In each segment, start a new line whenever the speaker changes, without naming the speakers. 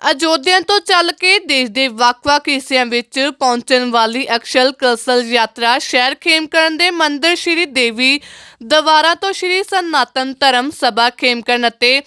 ਅਯੋਧਿਆ ਤੋਂ ਚੱਲ ਕੇ ਦੇਸ਼ ਦੇ ਵੱਖ-ਵੱਖ ਹਿੱਸਿਆਂ ਵਿੱਚ ਪਹੁੰਚਣ ਵਾਲੀ ਅਕਸ਼ਲ ਕਲਸਲ ਯਾਤਰਾ ਸ਼ਹਿਰ ਖੇਮਕਰਨ ਦੇ ਮੰਦਿਰ ਸ਼੍ਰੀ ਦੇਵੀ ਦਵਾਰਾ ਤੋਂ ਸ਼੍ਰੀ ਸਨਾਤਨ ਧਰਮ ਸਭਾ ਖੇਮਕਰਨ ਅਤੇ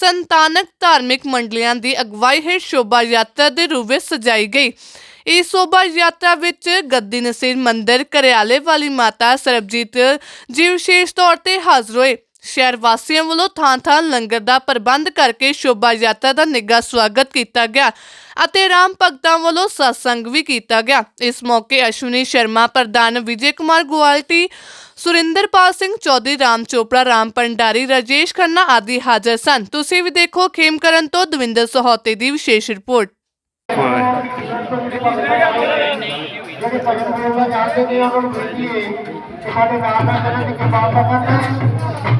ਸੰਤਾਨਕ ਧਾਰਮਿਕ ਮੰਡਲੀਆਂ ਦੀ ਅਗਵਾਈ ਹੇਠ ਸ਼ੋਭਾ ਯਾਤਰਾ ਦੇ ਰੂਪ ਵਿੱਚ ਸਜਾਈ ਗਈ। ਇਸ ਸ਼ੋਭਾ ਯਾਤਰਾ ਵਿੱਚ ਗੱਦੀ ਨਸੀਰ ਮੰਦਿਰ, ਕਰਿਆਲੇ ਵਾਲੀ ਮਾਤਾ ਸਰਬਜੀਤ ਜੀ ਵਿਸ਼ੇਸ਼ ਤੌਰ ਤੇ ਹਾਜ਼ਰ ਹੋਏ। ਸ਼ਹਿਰ ਵਾਸੀਆਂ ਵੱਲੋਂ ਥਾਂ-ਥਾਂ ਲੰਗਰ ਦਾ ਪ੍ਰਬੰਧ ਕਰਕੇ ਸ਼ੋਭਾ ਯਾਤਰਾ ਦਾ ਨਿੱਘਾ ਸਵਾਗਤ ਕੀਤਾ ਗਿਆ ਅਤੇ ਰਾਮ ਭਗਤਾਂ ਵੱਲੋਂ ਸਤਸੰਗ ਵੀ ਕੀਤਾ ਗਿਆ। ਇਸ ਮੌਕੇ ਅਸ਼ਵਨੀ ਸ਼ਰਮਾ, ਪ੍ਰਧਾਨ ਵਿਜੇ ਕੁਮਾਰ ਗੁਆਲਟੀ, ਸੁਰਿੰਦਰਪਾਲ ਸਿੰਘ ਚੌਧਰੀ, ਰਾਮ ਚੋਪੜਾ, ਰਾਮ ਭੰਡਾਰੀ, ਰਾਜੇਸ਼ ਖੰਨਾ ਆਦਿ ਹਾਜ਼ਰ ਸਨ। ਤੁਸੀਂ ਵੀ ਦੇਖੋ ਖੇਮਕਰਨ ਤੋਂ ਦਵਿੰਦਰ ਸਹੋਤੇ ਦੀ ਵਿਸ਼ੇਸ਼ ਰਿਪੋਰਟ।
ਜਿਹੜੇ ਭਗਤ ਬੋਲਦਾ ਜਾਣਦੇ ਨੇ ਉਹਨਾਂ ਨੂੰ ਕਿ ਸਾਡੇ ਨਾਲ ਨਾਲ ਚੱਲਣ ਦੀ ਕਿਰਪਾਲਤਾ ਕਰਨ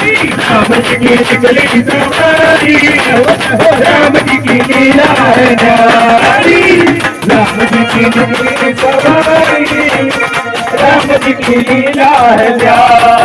की निकली सवारी राम जी की लीला है न्यारी राम जी की निकली सवारी राम जी की लीला है प्यारी